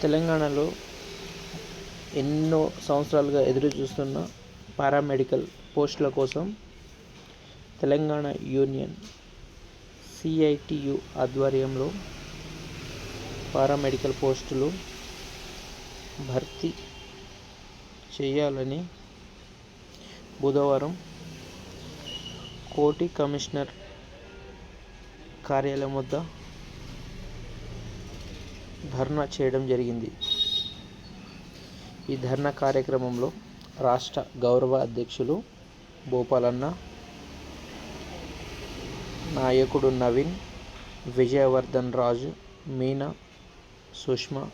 తెలంగాణలో ఎన్నో సంవత్సరాలుగా ఎదురు చూస్తున్న పారామెడికల్ పోస్టుల కోసం తెలంగాణ యూనియన్ సిఐటియు ఆధ్వర్యంలో పారామెడికల్ పోస్టులు భర్తీ చేయాలని బుధవారం కోటి కమిషనర్ కార్యాలయం వద్ద ధర్నా చేయడం జరిగింది. ఈ ధర్నా కార్యక్రమంలో రాష్ట్ర గౌరవ అధ్యక్షులు భూపాలన్న నాయకుడు నవీన్ విజయవర్ధన్ రాజు మీనా సుష్మ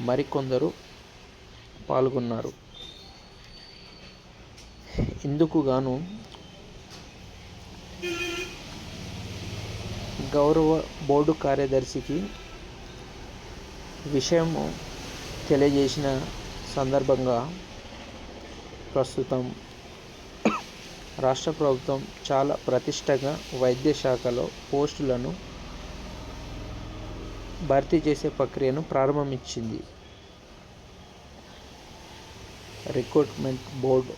మరికొందరు పాల్గొన్నారు. ఇందుకు గాను గౌరవ బోర్డు కార్యదర్శికి విషయము తెలియజేసిన సందర్భంగా ప్రస్తుతం రాష్ట్ర ప్రభుత్వం చాలా ప్రతిష్టగా వైద్య శాఖలో పోస్టులను భర్తీ చేసే ప్రక్రియను ప్రారంభించింది. రిక్రూట్మెంట్ బోర్డు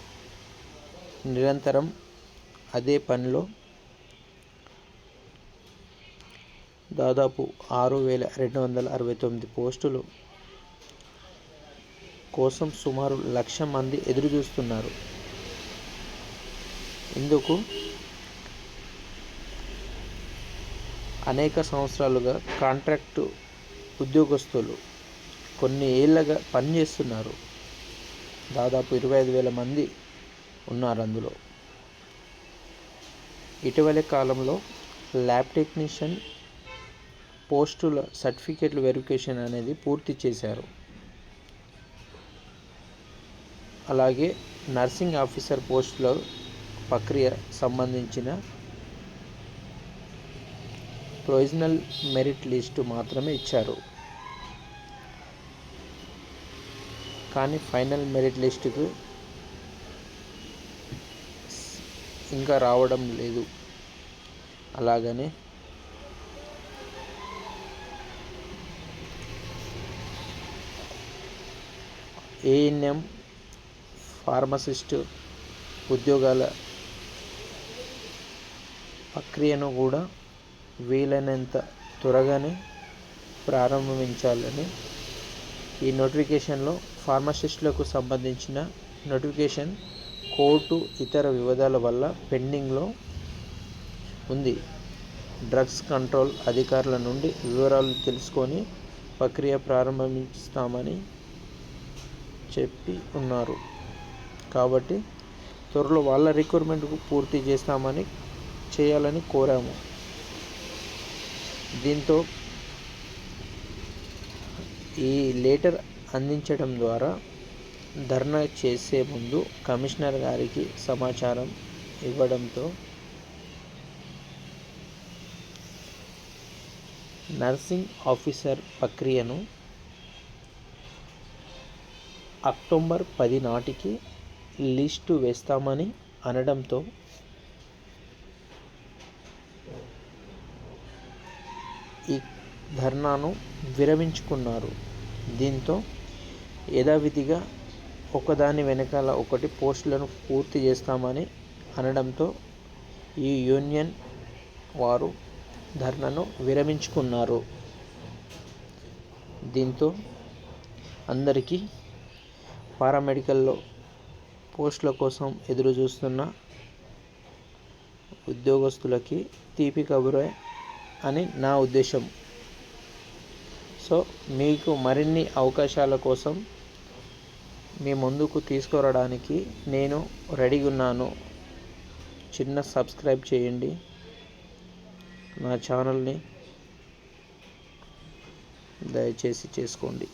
నిరంతరం అదే పనిలో దాదాపు ఆరు వేల రెండు వందల అరవై తొమ్మిది పోస్టులు కోసం సుమారు లక్ష మంది ఎదురు చూస్తున్నారు ఇందుకు అనేక సంవత్సరాలుగా కాంట్రాక్టు ఉద్యోగస్తులు కొన్ని ఏళ్ళగా పనిచేస్తున్నారు. దాదాపు ఇరవై ఐదు వేల మంది ఉన్నారు అందులో. ఇటీవలి కాలంలో ల్యాబ్ టెక్నీషియన్ పోస్టుల సర్టిఫికేట్ల వెరిఫికేషన్ అనేది పూర్తి చేశారు. అలాగే నర్సింగ్ ఆఫీసర్ పోస్టుల ప్రక్రియ సంబంధించిన ప్రొవిజనల్ మెరిట్ లిస్టు మాత్రమే ఇచ్చారు. కానీ ఫైనల్ మెరిట్ లిస్టుకు ఇంకా రావడం లేదు. అలాగనే ఏఎన్ఎం ఫార్మసిస్ట్ ఉద్యోగాల ప్రక్రియను కూడా వీలైనంత త్వరగానే ప్రారంభించాలని ఈ నోటిఫికేషన్లో ఫార్మసిస్టులకు సంబంధించిన నోటిఫికేషన్ కోర్టు ఇతర వివాదాల వల్ల పెండింగ్లో ఉంది. డ్రగ్స్ కంట్రోల్ అధికారుల నుండి వివరాలు తెలుసుకొని ప్రక్రియ ప్రారంభిస్తామని చెప్పి ఉన్నారు. కాబట్టి త్వరలో వాళ్ళ రిక్వైర్మెంట్ పూర్తి చేస్తామని చేయాలని కోరాము. దీంతో ఈ లెటర్ అందించడం ద్వారా ధర్నా చేసే ముందు కమిషనర్ గారికి సమాచారం ఇవ్వడంతో నర్సింగ్ ఆఫీసర్ ప్రక్రియను అక్టోబర్ పది నాటికి లిస్టు వేస్తామని అనడంతో ఈ ధర్నాను విరమించుకున్నారు. దీంతో యథావిధిగా ఒకదాని వెనకాల ఒకటి పోస్టులను పూర్తి చేస్తామని అనడంతో ఈ యూనియన్ వారు ధర్నాను విరమించుకున్నారు. దీంతో అందరికీ పారామెడికల్లో పోస్టుల కోసం ఎదురు చూస్తున్న ఉద్యోగస్తులకి తీపి కబురే అని నా ఉద్దేశం. సో మీకు మరిన్ని అవకాశాల కోసం మీ ముందుకు తీసుకురావడానికి నేను రెడీగా ఉన్నాను. చిన్న సబ్స్క్రైబ్ చేయండి. నా ఛానల్ని దయచేసి చేసుకోండి.